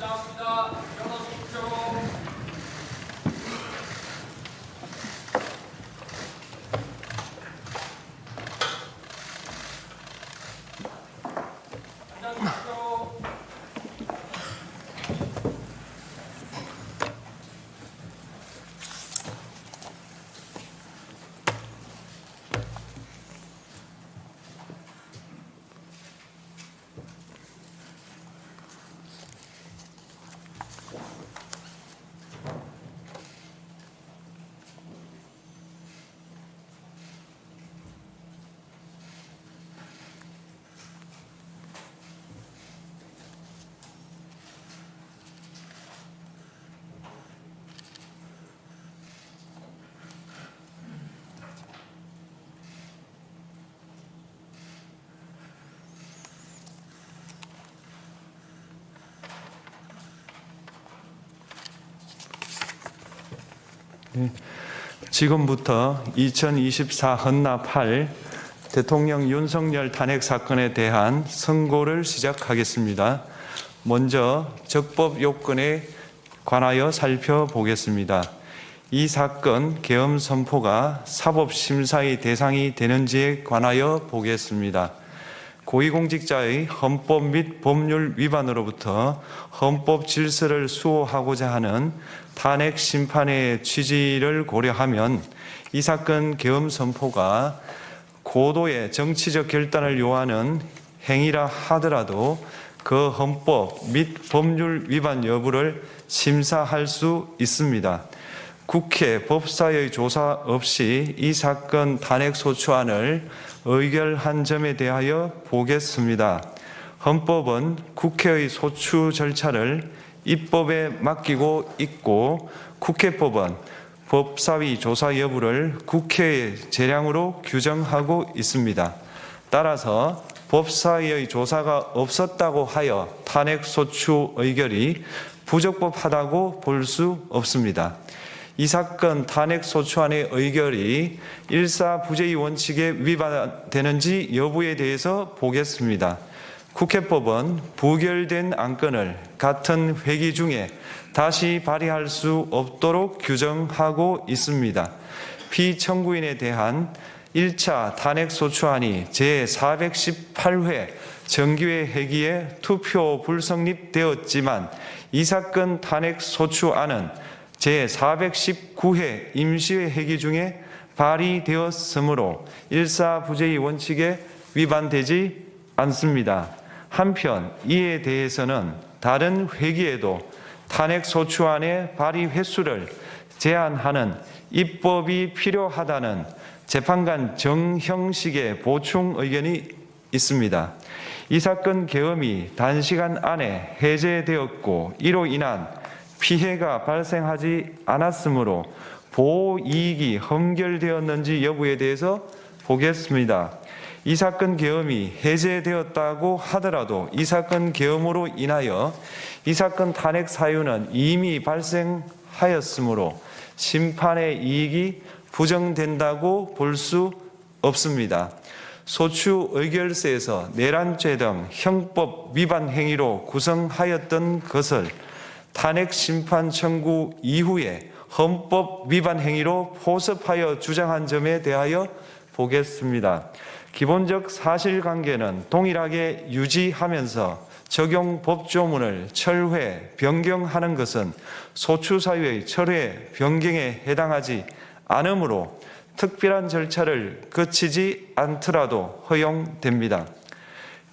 나옵니다. 지금부터 2024 헌납 8 대통령 윤석열 탄핵 사건에 대한 선고를 시작하겠습니다. 먼저 적법 요건에 관하여 살펴보겠습니다. 이 사건 계엄 선포가 사법 심사의 대상이 되는지에 관하여 보겠습니다. 고위공직자의 헌법 및 법률 위반으로부터 헌법 질서를 수호하고자 하는 탄핵 심판의 취지를 고려하면 이 사건 계엄 선포가 고도의 정치적 결단을 요하는 행위라 하더라도 그 헌법 및 법률 위반 여부를 심사할 수 있습니다. 국회 법사의 조사 없이 이 사건 탄핵 소추안을 의결한 점에 대하여 보겠습니다. 헌법은 국회의 소추 절차를 입법에 맡기고 있고 국회법은 법사위 조사 여부를 국회의 재량으로 규정하고 있습니다. 따라서 법사위의 조사가 없었다고 하여 탄핵 소추 의결이 부적법하다고 볼 수 없습니다. 이 사건 탄핵 소추안의 의결이 일사부재의 원칙에 위반되는지 여부에 대해서 보겠습니다. 국회법은 부결된 안건을 같은 회기 중에 다시 발의할 수 없도록 규정하고 있습니다. 피청구인에 대한 1차 탄핵 소추안이 제418회 정기회 회기에 투표 불성립되었지만 이 사건 탄핵 소추안은 제419회 임시회 회기 중에 발의되었으므로 일사부재의 원칙에 위반되지 않습니다. 한편 이에 대해서는 다른 회기에도 탄핵 소추안의 발의 횟수를 제한하는 입법이 필요하다는 재판관 정형식의 보충 의견이 있습니다. 이 사건 계엄이 단시간 안에 해제되었고 이로 인한 피해가 발생하지 않았으므로 보호 이익이 헌결되었는지 여부에 대해서 보겠습니다. 이 사건 계엄이 해제되었다고 하더라도 이 사건 계엄으로 인하여 이 사건 탄핵 사유는 이미 발생하였으므로 심판의 이익이 부정된다고 볼 수 없습니다. 소추 의결서에서 내란죄 등 형법 위반 행위로 구성하였던 것을 탄핵 심판 청구 이후에 헌법 위반 행위로 포섭하여 주장한 점에 대하여 보겠습니다. 기본적 사실관계는 동일하게 유지하면서 적용 법조문을 철회, 변경하는 것은 소추 사유의 철회, 변경에 해당하지 않으므로 특별한 절차를 거치지 않더라도 허용됩니다.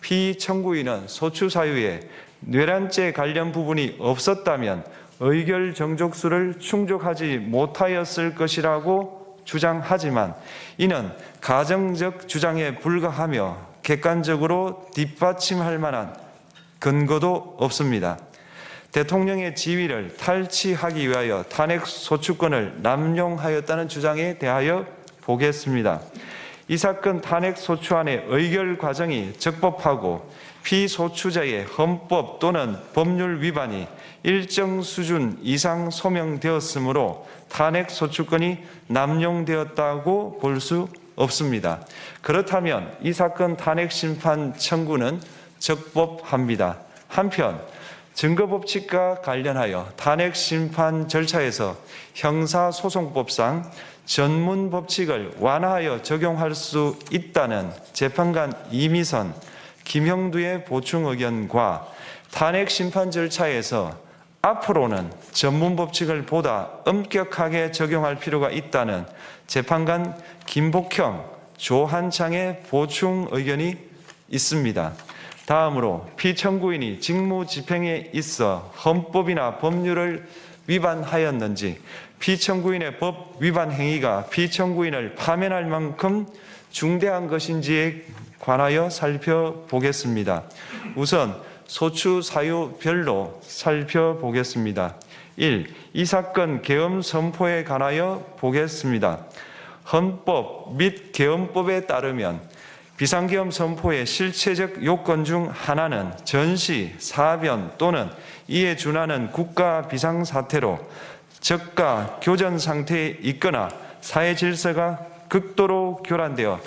피청구인은 소추 사유에 뇌란죄 관련 부분이 없었다면 의결 정족수를 충족하지 못하였을 것이라고 주장하지만 이는 가정적 주장에 불과하며 객관적으로 뒷받침할 만한 근거도 없습니다. 대통령의 지위를 탈취하기 위하여 탄핵 소추권을 남용하였다는 주장에 대하여 보겠습니다. 이 사건 탄핵 소추안의 의결 과정이 적법하고 피소추자의 헌법 또는 법률 위반이 일정 수준 이상 소명되었으므로 탄핵 소추권이 남용되었다고 볼 수 없습니다. 그렇다면 이 사건 탄핵 심판 청구는 적법합니다. 한편 증거법칙과 관련하여 탄핵 심판 절차에서 형사소송법상 전문 법칙을 완화하여 적용할 수 있다는 재판관 이미선, 김형두의 보충 의견과 탄핵 심판 절차에서 앞으로는 전문 법칙을 보다 엄격하게 적용할 필요가 있다는 재판관 김복형, 조한창의 보충 의견이 있습니다. 다음으로 피청구인이 직무 집행에 있어 헌법이나 법률을 위반하였는지 피청구인의 법 위반 행위가 피청구인을 파면할 만큼 중대한 것인지에 관하여 살펴보겠습니다. 우선 소추 사유별로 살펴보겠습니다. 1. 이 사건 계엄 선포에 관하여 보겠습니다. 헌법 및 계엄법에 따르면 비상계엄 선포의 실체적 요건 중 하나는 전시, 사변 또는 이에 준하는 국가 비상사태로 적가 교전 상태에 있거나 사회 질서가 극도로 교란되어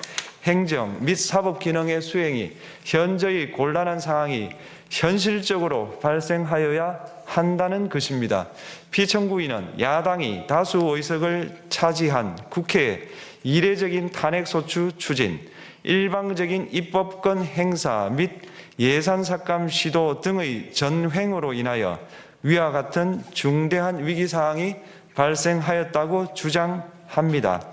행정 및 사법 기능의 수행이 현저히 곤란한 상황이 현실적으로 발생하여야 한다는 것입니다. 피청구인은 야당이 다수 의석을 차지한 국회의 이례적인 탄핵소추 추진, 일방적인 입법권 행사 및 예산 삭감 시도 등의 전횡으로 인하여 위와 같은 중대한 위기 사항이 발생하였다고 주장합니다.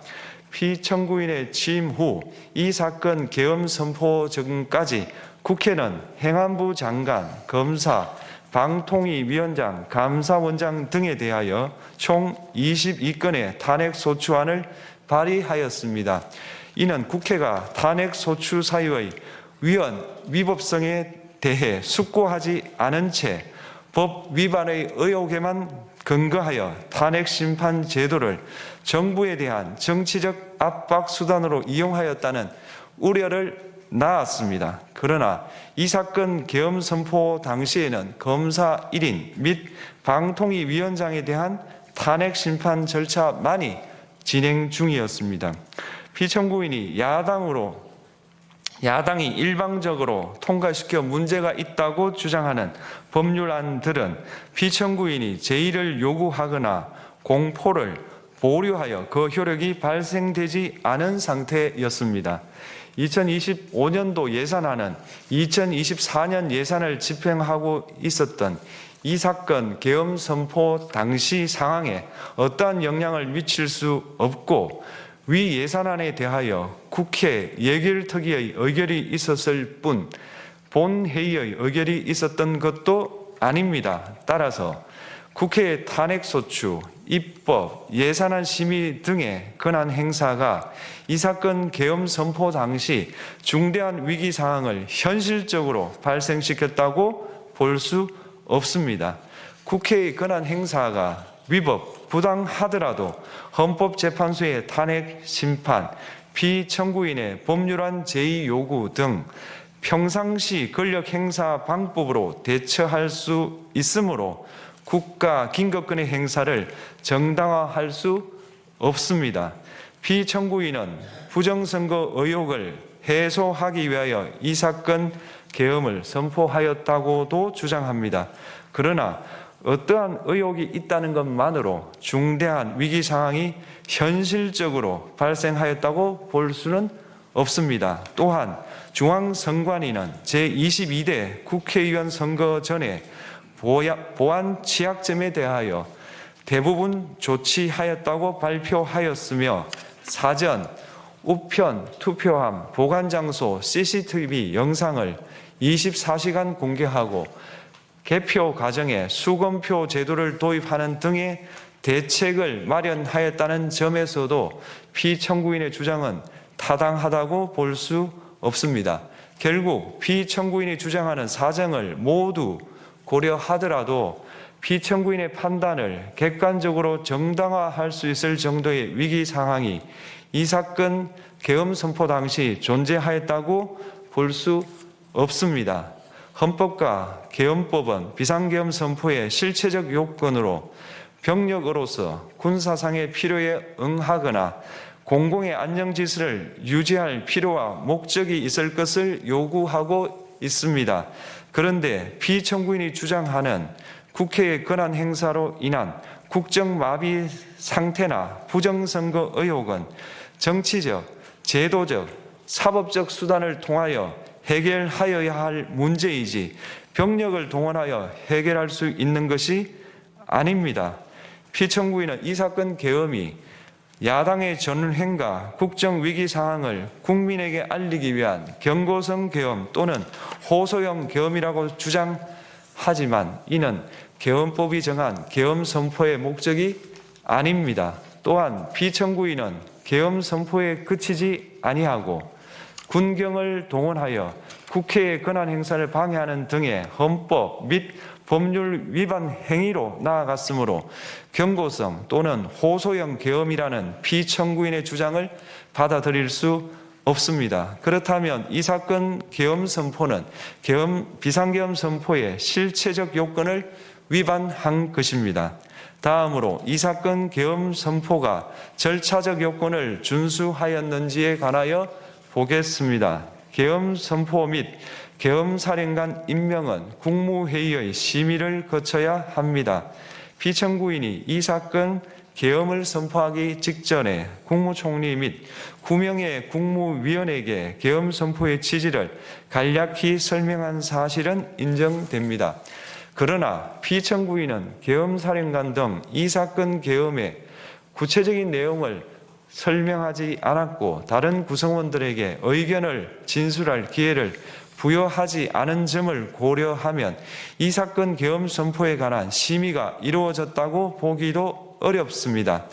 피청구인의 취임 후 이 사건 계엄 선포 전까지 국회는 행안부 장관, 검사, 방통위 위원장, 감사원장 등에 대하여 총 22건의 탄핵 소추안을 발의하였습니다. 이는 국회가 탄핵 소추 사유의 위헌 위법성에 대해 숙고하지 않은 채 법 위반의 의혹에만 근거하여 탄핵 심판 제도를 정부에 대한 정치적 압박 수단으로 이용하였다는 우려를 낳았습니다. 그러나 이 사건 계엄 선포 당시에는 검사 1인 및 방통위 위원장에 대한 탄핵 심판 절차만이 진행 중이었습니다. 피청구인이 야당으로 야당이 일방적으로 통과시켜 문제가 있다고 주장하는 법률안들은 피청구인이 제의를 요구하거나 공포를 보류하여 그 효력이 발생되지 않은 상태였습니다. 2025년도 예산안은 2024년 예산을 집행하고 있었던 이 사건 계엄 선포 당시 상황에 어떠한 영향을 미칠 수 없고 위 예산안에 대하여 국회 예결특위의 의결이 있었을 뿐 본회의의 의결이 있었던 것도 아닙니다. 따라서 국회의 탄핵소추, 입법, 예산안 심의 등의 권한 행사가 이 사건 계엄 선포 당시 중대한 위기 상황을 현실적으로 발생시켰다고 볼 수 없습니다. 국회의 권한 행사가 위법, 부당하더라도 헌법재판소의 탄핵 심판, 피청구인의 법률안 제의 요구 등 평상시 권력 행사 방법으로 대처할 수 있으므로 국가 긴급권의 행사를 정당화할 수 없습니다. 피청구인은 부정선거 의혹을 해소하기 위하여 이 사건 계엄을 선포하였다고도 주장합니다. 그러나 어떠한 의혹이 있다는 것만으로 중대한 위기 상황이 현실적으로 발생하였다고 볼 수는 없습니다. 또한 중앙선관위는 제22대 국회의원 선거 전에 보안 취약점에 대하여 대부분 조치하였다고 발표하였으며 사전, 우편, 투표함, 보관 장소, CCTV 영상을 24시간 공개하고 개표 과정에 수검표 제도를 도입하는 등의 대책을 마련하였다는 점에서도 피청구인의 주장은 타당하다고 볼 수 없습니다. 결국 피청구인이 주장하는 사정을 모두 고려하더라도 피청구인의 판단을 객관적으로 정당화할 수 있을 정도의 위기 상황이 이 사건 계엄 선포 당시 존재하였다고 볼 수 없습니다. 헌법과 계엄법은 비상계엄 선포의 실체적 요건으로 병력으로서 군사상의 필요에 응하거나 공공의 안녕 질서를 유지할 필요와 목적이 있을 것을 요구하고 있습니다. 그런데 피청구인이 주장하는 국회의 권한 행사로 인한 국정마비 상태나 부정선거 의혹은 정치적, 제도적, 사법적 수단을 통하여 해결하여야 할 문제이지 병력을 동원하여 해결할 수 있는 것이 아닙니다. 피청구인은 이 사건 계엄이 야당의 전횡과 국정 위기 상황을 국민에게 알리기 위한 경고성 계엄 또는 호소형 계엄이라고 주장하지만 이는 계엄법이 정한 계엄 선포의 목적이 아닙니다. 또한 피청구인은 계엄 선포에 그치지 아니하고 군경을 동원하여 국회의 권한 행사를 방해하는 등의 헌법 및 법률 위반 행위로 나아갔으므로 경고성 또는 호소형 계엄이라는 피청구인의 주장을 받아들일 수 없습니다. 그렇다면 이 사건 계엄 선포는 계엄 비상계엄 선포의 실체적 요건을 위반한 것입니다. 다음으로 이 사건 계엄 선포가 절차적 요건을 준수하였는지에 관하여 보겠습니다. 계엄 선포 및 계엄 사령관 임명은 국무회의의 심의를 거쳐야 합니다. 피청구인이 이 사건 계엄을 선포하기 직전에 국무총리 및 구명의 국무위원에게 계엄 선포의 취지를 간략히 설명한 사실은 인정됩니다. 그러나 피청구인은 계엄사령관 등 이 사건 계엄의 구체적인 내용을 설명하지 않았고 다른 구성원들에게 의견을 진술할 기회를 부여하지 않은 점을 고려하면 이 사건 계엄 선포에 관한 심의가 이루어졌다고 보기도 어렵습니다.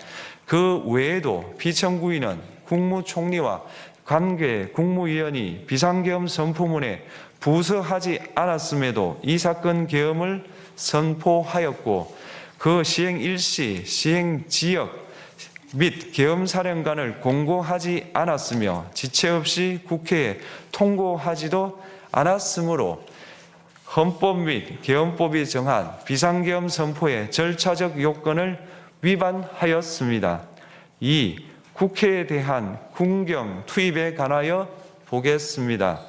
그 외에도 피청구인은 국무총리와 관계 국무위원이 비상계엄 선포문에 부서하지 않았음에도 이 사건 계엄을 선포하였고 그 시행 일시, 시행 지역 및 계엄사령관을 공고하지 않았으며 지체 없이 국회에 통고하지도 않았으므로 헌법 및 계엄법이 정한 비상계엄 선포의 절차적 요건을 위반하였습니다. 이 국회에 대한 군경 투입에 관하여 보겠습니다.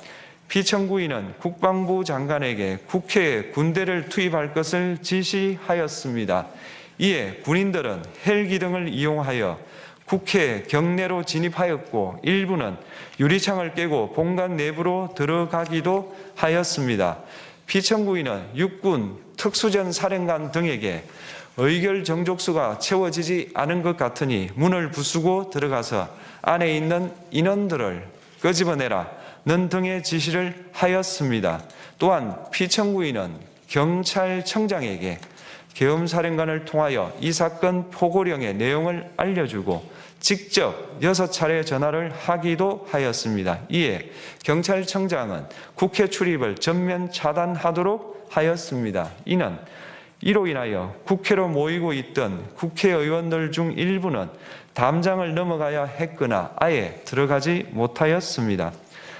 피청구인은 국방부 장관에게 국회에 군대를 투입할 것을 지시하였습니다. 이에 군인들은 헬기 등을 이용하여 국회 경내로 진입하였고 일부는 유리창을 깨고 본관 내부로 들어가기도 하였습니다. 피청구인은 육군 특수전 사령관 등에게 의결 정족수가 채워지지 않은 것 같으니 문을 부수고 들어가서 안에 있는 인원들을 끄집어내라 는 등의 지시를 하였습니다. 또한 피청구인은 경찰청장에게 계엄사령관을 통하여 이 사건 포고령의 내용을 알려주고 직접 여섯 차례 전화를 하기도 하였습니다. 이에 경찰청장은 국회 출입을 전면 차단하도록 하였습니다. 이는 이로 인하여 국회로 모이고 있던 국회의원들 중 일부는 담장을 넘어가야 했거나 아예 들어가지 못하였습니다.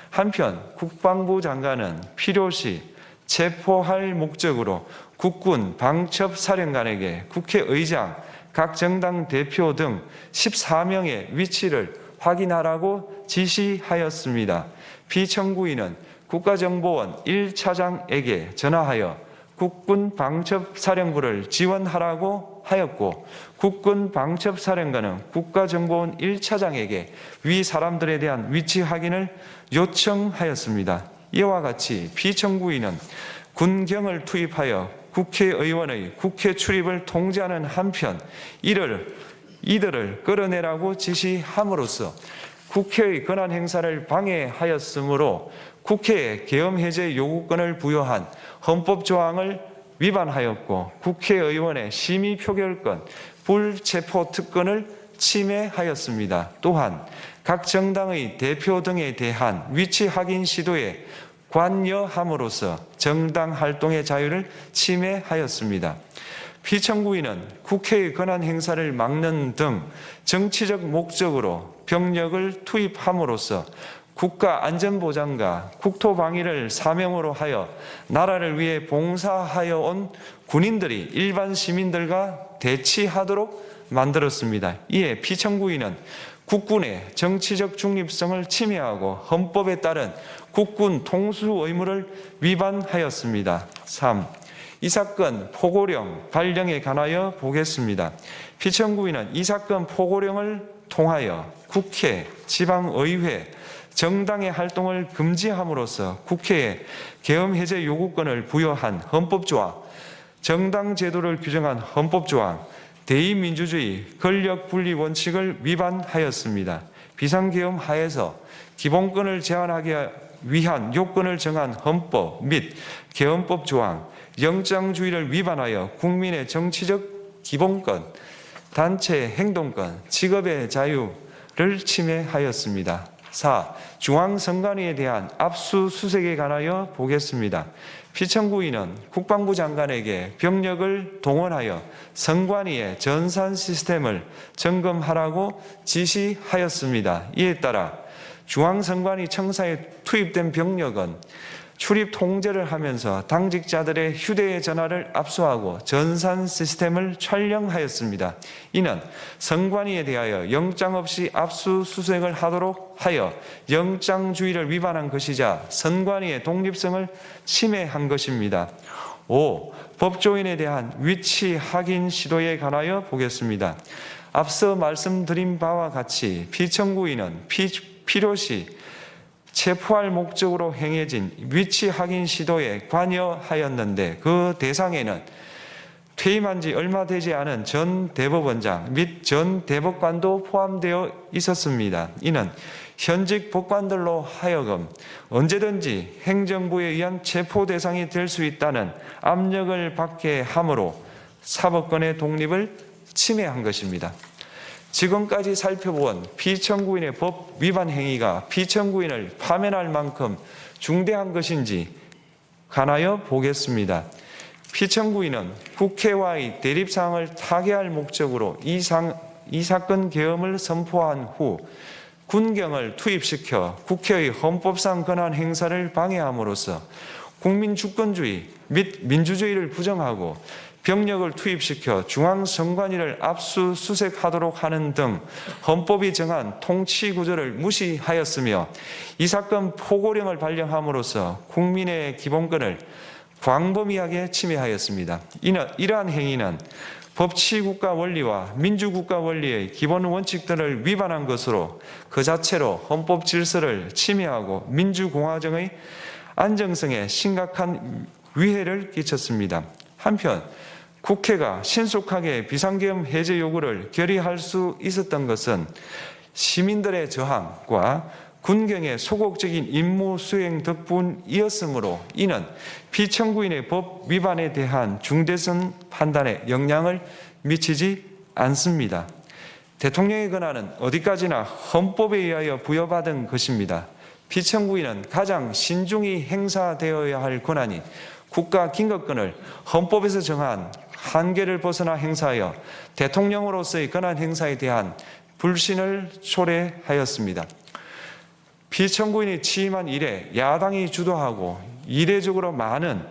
한편 국방부 장관은 필요시 체포할 목적으로 국군 방첩 사령관에게 국회의장, 각 정당 대표 등 14명의 위치를 확인하라고 지시하였습니다. 피청구인은 국가정보원 1차장에게 전화하여 국군 방첩사령부를 지원하라고 하였고 국군 방첩사령관은 국가정보원 1차장에게 위 사람들에 대한 위치 확인을 요청하였습니다. 이와 같이 피청구인은 군경을 투입하여 국회의원의 국회 출입을 통제하는 한편 이를 이들을 끌어내라고 지시함으로써 국회의 권한 행사를 방해하였으므로 국회에 계엄 해제 요구권을 부여한 헌법 조항을 위반하였고 국회의원의 심의 표결권, 불체포 특권을 침해하였습니다. 또한 각 정당의 대표 등에 대한 위치 확인 시도에 관여함으로써 정당 활동의 자유를 침해하였습니다. 피청구인은 국회의 권한 행사를 막는 등 정치적 목적으로 병력을 투입함으로써 국가 안전보장과 국토방위를 사명으로 하여 나라를 위해 봉사하여 온 군인들이 일반 시민들과 대치하도록 만들었습니다. 이에 피청구인은 국군의 정치적 중립성을 침해하고 헌법에 따른 국군 통수 의무를 위반하였습니다. 3. 이 사건 포고령 발령에 관하여 보겠습니다. 피청구인은 이 사건 포고령을 통하여 국회, 지방의회, 정당의 활동을 금지함으로써 국회에 계엄 해제 요구권을 부여한 헌법조항, 정당 제도를 규정한 헌법조항, 대의민주주의 권력 분리 원칙을 위반하였습니다. 비상계엄 하에서 기본권을 제한하기 위한 요건을 정한 헌법 및 계엄법 조항, 영장주의를 위반하여 국민의 정치적 기본권, 단체 행동권, 직업의 자유를 침해하였습니다. 4. 중앙선관위에 대한 압수수색에 관하여 보겠습니다. 피청구인은 국방부 장관에게 병력을 동원하여 선관위의 전산 시스템을 점검하라고 지시하였습니다. 이에 따라 중앙선관위 청사에 투입된 병력은 출입 통제를 하면서 당직자들의 휴대전화를 압수하고 전산 시스템을 촬영하였습니다. 이는 선관위에 대하여 영장 없이 압수 수색을 하도록 하여 영장주의를 위반한 것이자 선관위의 독립성을 침해한 것입니다. 5. 법조인에 대한 위치 확인 시도에 관하여 보겠습니다. 앞서 말씀드린 바와 같이 피청구인은 피, 필요시 체포할 목적으로 행해진 위치 확인 시도에 관여하였는데 그 대상에는 퇴임한 지 얼마 되지 않은 전 대법원장 및 전 대법관도 포함되어 있었습니다. 이는 현직 법관들로 하여금 언제든지 행정부에 의한 체포 대상이 될 수 있다는 압력을 받게 함으로 사법권의 독립을 침해한 것입니다. 지금까지 살펴본 피청구인의 법 위반 행위가 피청구인을 파면할 만큼 중대한 것인지 관하여 보겠습니다. 피청구인은 국회와의 대립상을 타개할 목적으로 이, 상, 이 사건 계엄을 선포한 후 군경을 투입시켜 국회의 헌법상 권한 행사를 방해함으로써 국민 주권주의 및 민주주의를 부정하고 병력을 투입시켜 중앙선관위를 압수수색하도록 하는 등 헌법이 정한 통치 구조를 무시하였으며 이 사건 포고령을 발령함으로써 국민의 기본권을 광범위하게 침해하였습니다. 이러한 행위는 법치국가 원리와 민주국가 원리의 기본 원칙들을 위반한 것으로 그 자체로 헌법 질서를 침해하고 민주공화정의 안정성에 심각한 위해를 끼쳤습니다. 한편 국회가 신속하게 비상계엄 해제 요구를 결의할 수 있었던 것은 시민들의 저항과 군경의 소극적인 임무 수행 덕분이었으므로 이는 피청구인의 법 위반에 대한 중대성 판단에 영향을 미치지 않습니다. 대통령의 권한은 어디까지나 헌법에 의하여 부여받은 것입니다. 피청구인은 가장 신중히 행사되어야 할 권한이 국가 긴급권을 헌법에서 정한 한계를 벗어나 행사하여 대통령으로서의 권한 행사에 대한 불신을 초래하였습니다. 피청구인이 취임한 이래 야당이 주도하고 이례적으로 많은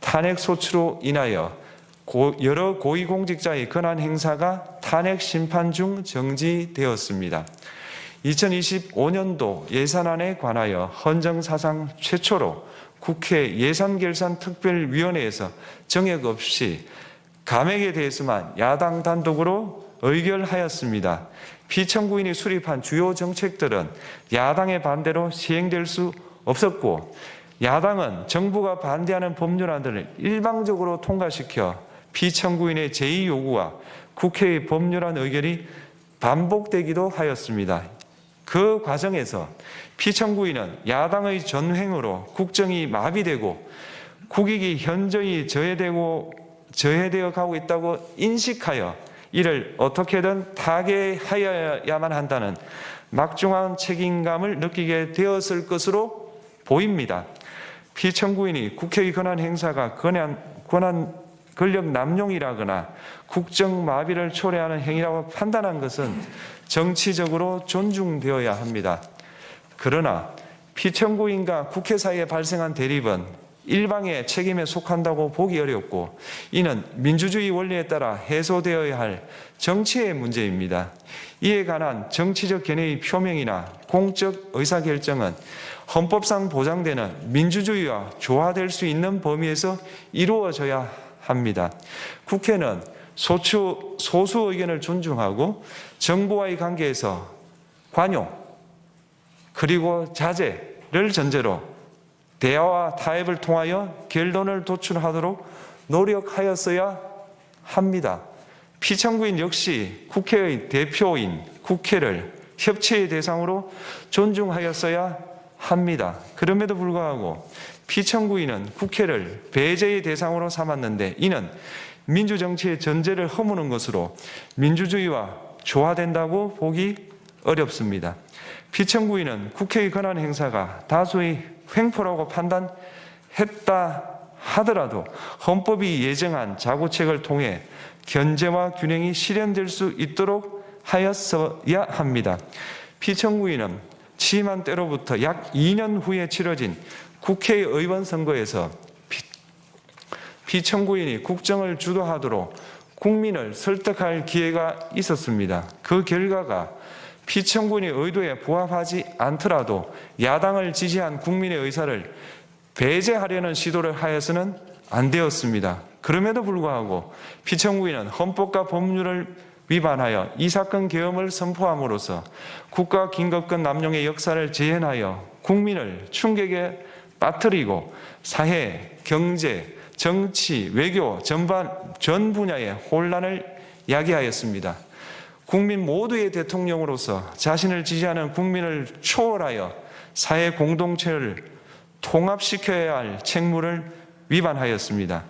탄핵 소추로 인하여 고, 여러 고위공직자의 권한 행사가 탄핵 심판 중 정지되었습니다. 2025년도 예산안에 관하여 헌정사상 최초로 국회 예산결산특별위원회에서 정액 없이 감액에 대해서만 야당 단독으로 의결하였습니다. 피청구인이 수립한 주요 정책들은 야당의 반대로 시행될 수 없었고 야당은 정부가 반대하는 법률안들을 일방적으로 통과시켜 피청구인의 제의 요구와 국회의 법률안 의결이 반복되기도 하였습니다. 그 과정에서 피청구인은 야당의 전횡으로 국정이 마비되고 국익이 현저히 저해되고 저해되어 가고 있다고 인식하여 이를 어떻게든 타개하여야만 한다는 막중한 책임감을 느끼게 되었을 것으로 보입니다. 피청구인이 국회의 권한 행사가 권한, 권한 권력 남용이라거나 국정 마비를 초래하는 행위라고 판단한 것은 정치적으로 존중되어야 합니다. 그러나 피청구인과 국회 사이에 발생한 대립은 일방의 책임에 속한다고 보기 어렵고 이는 민주주의 원리에 따라 해소되어야 할 정치의 문제입니다. 이에 관한 정치적 견해의 표명이나 공적 의사결정은 헌법상 보장되는 민주주의와 조화될 수 있는 범위에서 이루어져야 합니다. 국회는 소추, 소수 의견을 존중하고 정부와의 관계에서 관용 그리고 자제를 전제로 대화와 타협을 통하여 결론을 도출하도록 노력하였어야 합니다. 피청구인 역시 국회의 대표인 국회를 협치의 대상으로 존중하였어야 합니다. 그럼에도 불구하고 피청구인은 국회를 배제의 대상으로 삼았는데 이는 민주정치의 전제를 허무는 것으로 민주주의와 조화된다고 보기 어렵습니다. 피청구인은 국회의 권한 행사가 다수의 횡포라고 판단했다 하더라도 헌법이 예정한 자구책을 통해 견제와 균형이 실현될 수 있도록 하였어야 합니다. 피청구인은 취임한 때로부터 약 2년 후에 치러진 국회의원 선거에서 피, 피청구인이 국정을 주도하도록 국민을 설득할 기회가 있었습니다. 그 결과가 피청구인의 의도에 부합하지 않더라도 야당을 지지한 국민의 의사를 배제하려는 시도를 하여서는 안 되었습니다. 그럼에도 불구하고 피청구인은 헌법과 법률을 위반하여 이 사건 계엄을 선포함으로써 국가 긴급권 남용의 역사를 재현하여 국민을 충격에 빠뜨리고 사회, 경제, 정치, 외교 전반 전 분야의 혼란을 야기하였습니다. 국민 모두의 대통령으로서 자신을 지지하는 국민을 초월하여 사회 공동체를 통합시켜야 할 책무를 위반하였습니다.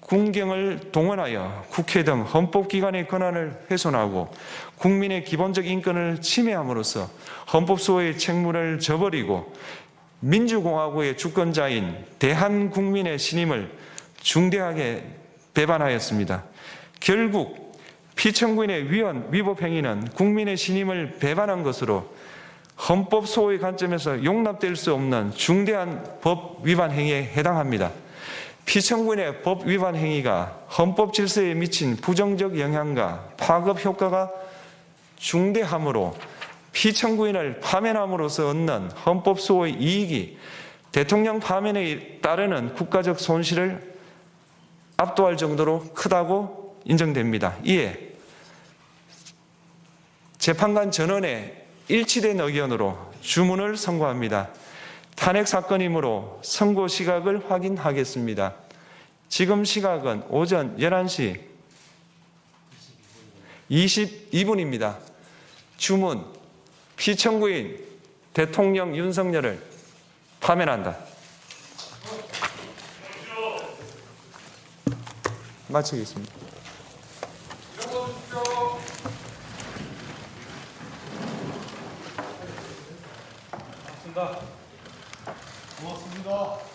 군경을 동원하여 국회 등 헌법기관의 권한을 훼손하고 국민의 기본적 인권을 침해함으로써 헌법소의 책무를 저버리고 민주공화국의 주권자인 대한국민의 신임을 중대하게 배반하였습니다. 결국 피청구인의 위헌 위법 행위는 국민의 신임을 배반한 것으로 헌법 소의 관점에서 용납될 수 없는 중대한 법 위반 행위에 해당합니다. 피청구인의 법 위반 행위가 헌법 질서에 미친 부정적 영향과 파급 효과가 중대하므로 피청구인을 파면함으로써 얻는 헌법 소의 이익이 대통령 파면에 따르는 국가적 손실을 압도할 정도로 크다고 인정됩니다. 이에 재판관 전원의 일치된 의견으로 주문을 선고합니다. 탄핵 사건이므로 선고 시각을 확인하겠습니다. 지금 시각은 오전 11시 22분입니다. 주문 피청구인 대통령 윤석열을 파면한다. 마치겠습니다. 고맙습니다. 고맙습니다.